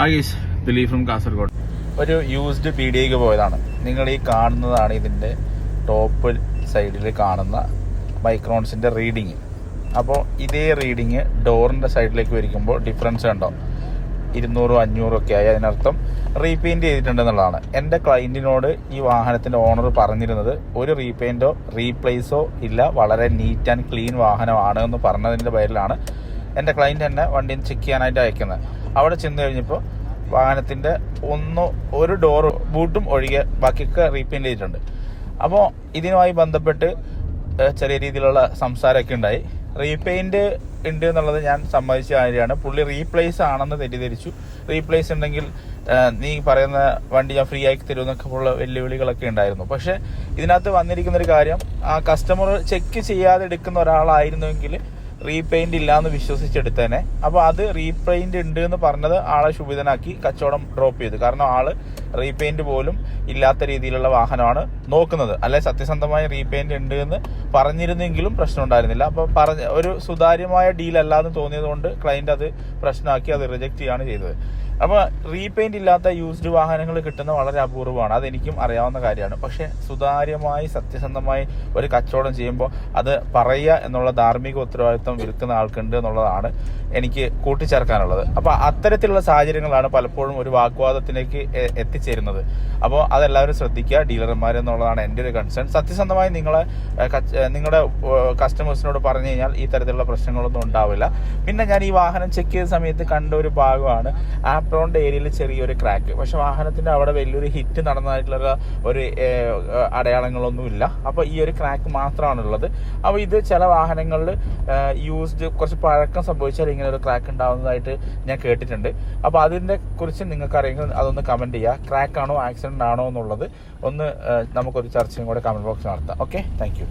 ആഗീസ് Dileep from Kasaragod ഒരു used P D ഐക്ക് പോയതാണ്. നിങ്ങൾ ഈ കാണുന്നതാണ് ഇതിന്റെ ടോപ്പ് സൈഡിൽ കാണുന്ന മൈക്രോൺസിന്റെ റീഡിങ് അപ്പോൾ ഇതേ റീഡിങ് ഡോറിന്റെ സൈഡിലേക്ക് വരിക്കുമ്പോൾ ഡിഫറൻസ് ഉണ്ടോ ഇരുന്നൂറും അഞ്ഞൂറും ഒക്കെ ആയി. അതിനർത്ഥം റീപെയിന്റ് ചെയ്തിട്ടുണ്ടെന്നുള്ളതാണ്. എന്റെ ക്ലയന്റിനോട് ഈ വാഹനത്തിന്റെ ഓണർ പറഞ്ഞിരുന്നത് ഒരു റീപെയിന്റോ റീപ്ലേസോ ഇല്ല വളരെ നീറ്റ് ആൻഡ് ക്ലീൻ വാഹനമാണ് എന്ന് പറഞ്ഞതിന്റെ പേരിലാണ് എന്റെ ക്ലയന്റ് എന്നെ വണ്ടിയിൽ ചെക്ക് ചെയ്യാനായിട്ട് അയക്കുന്നത്. അവിടെ ചെന്ന് കഴിഞ്ഞപ്പോൾ വാഹനത്തിന്റെ ഒന്ന് ഒരു ഡോർ ബൂട്ടും ഒഴികെ ബാക്കിയൊക്കെ റീപെയിന്റ് ചെയ്തിട്ടുണ്ട്. അപ്പോൾ ഇതിനുമായി ബന്ധപ്പെട്ട് ചെറിയ രീതിയിലുള്ള സംസാരമൊക്കെ ഉണ്ടായി. റീപെയിന്റ് ഉണ്ട് എന്നുള്ളത് ഞാൻ സമ്മതിച്ച കാര്യമാണ്. പുള്ളി റീപ്ലേസ് ആണെന്ന് തെറ്റിദ്ധരിച്ചു. റീപ്ലേസ് ഉണ്ടെങ്കിൽ നീ പറയുന്ന വണ്ടി ഞാൻ ഫ്രീ ആക്കി തരുമെന്നൊക്കെ ഉള്ള വെല്ലുവിളികളൊക്കെ ഉണ്ടായിരുന്നു. പക്ഷേ ഇതിനകത്ത് വന്നിരിക്കുന്ന ഒരു കാര്യം ആ കസ്റ്റമർ ചെക്ക് ചെയ്യാതെ എടുക്കുന്ന ഒരാളായിരുന്നുവെങ്കിൽ റീപെയിന്റ് ഇല്ല എന്ന് വിശ്വസിച്ചെടുത്തേനെ. അപ്പൊ അത് റീപെയിന്റ് ഉണ്ട് എന്ന് പറഞ്ഞത് ആളെ ശുഭിതനാക്കി കച്ചവടം ഡ്രോപ്പ് ചെയ്തു. കാരണം ആൾ റീപെയിന്റ് പോലും ഇല്ലാത്ത രീതിയിലുള്ള വാഹനമാണ് നോക്കുന്നത്. അല്ലെ സത്യസന്ധമായ റീപെയിന്റ് ഉണ്ട് എന്ന് പറഞ്ഞിരുന്നെങ്കിലും പ്രശ്നം ഉണ്ടായിരുന്നില്ല അപ്പൊ പറഞ്ഞ ഒരു സുതാര്യമായ ഡീൽ തോന്നിയത് കൊണ്ട് ക്ലയന്റ് അത് പ്രശ്നമാക്കി അത് റിജക്ട് ചെയ്യാണ് ചെയ്തത്. അപ്പൊ റീപെയിന്റ് ഇല്ലാത്ത യൂസ്ഡ് വാഹനങ്ങൾ കിട്ടുന്ന വളരെ അപൂർവമാണ്. അതെനിക്കും അറിയാവുന്ന കാര്യമാണ്. പക്ഷെ സുതാര്യമായി സത്യസന്ധമായി ഒരു കച്ചവടം ചെയ്യുമ്പോൾ അത് പറയുക എന്നുള്ള ധാർമ്മിക ഉത്തരവാദിത്വം വിൽക്കുന്ന ആൾക്കുണ്ട് എന്നുള്ളതാണ് എനിക്ക് കൂട്ടിച്ചേർക്കാനുള്ളത്. അപ്പൊ അത്തരത്തിലുള്ള സാഹചര്യങ്ങളാണ് പലപ്പോഴും ഒരു വാക്വാദത്തിലേക്ക് എത്തിച്ചേരുന്നത്. അപ്പോൾ അതെല്ലാവരും ശ്രദ്ധിക്കുക ഡീലർമാർ എന്നുള്ളതാണ് എന്റെ ഒരു കൺസേൺ സത്യസന്ധമായി നിങ്ങളെ നിങ്ങളുടെ കസ്റ്റമേഴ്സിനോട് പറഞ്ഞു കഴിഞ്ഞാൽ ഈ തരത്തിലുള്ള പ്രശ്നങ്ങളൊന്നും ഉണ്ടാവില്ല. പിന്നെ ഞാൻ ഈ വാഹനം ചെക്ക് ചെയ്ത സമയത്ത് കണ്ട ഒരു ഭാഗമാണ്. ആപ്രോണിന്റെ ഏരിയയിൽ ചെറിയൊരു ക്രാക്ക് പക്ഷെ വാഹനത്തിന്റെ അവിടെ വലിയൊരു ഹിറ്റ് നടന്നതായിട്ടുള്ള ഒരു അടയാളങ്ങളൊന്നുമില്ല. അപ്പോൾ ഈ ഒരു ക്രാക്ക് മാത്രമാണുള്ളത്. അപ്പോൾ ഇത് ചില വാഹനങ്ങളിൽ യൂസ്ഡ് കുറച്ച് പഴക്കം സംഭവിച്ചാൽ ഇങ്ങനെ ഒരു ക്രാക്ക് ഉണ്ടാകുന്നതായിട്ട് ഞാൻ കേട്ടിട്ടുണ്ട്. അപ്പോൾ അതിന്റെ കുറിച്ച് നിങ്ങൾക്ക് അറിയെങ്കിൽ അതൊന്ന് കമന്റ് ചെയ്യുക. ക്രാക്ക് ആണോ ആക്സിഡന്റ് ആണോ എന്നുള്ളത് ഒന്ന് നമുക്കൊരു ചർച്ചയും കൂടെ കമന്റ് ബോക്സ് നടത്താം. Okay thank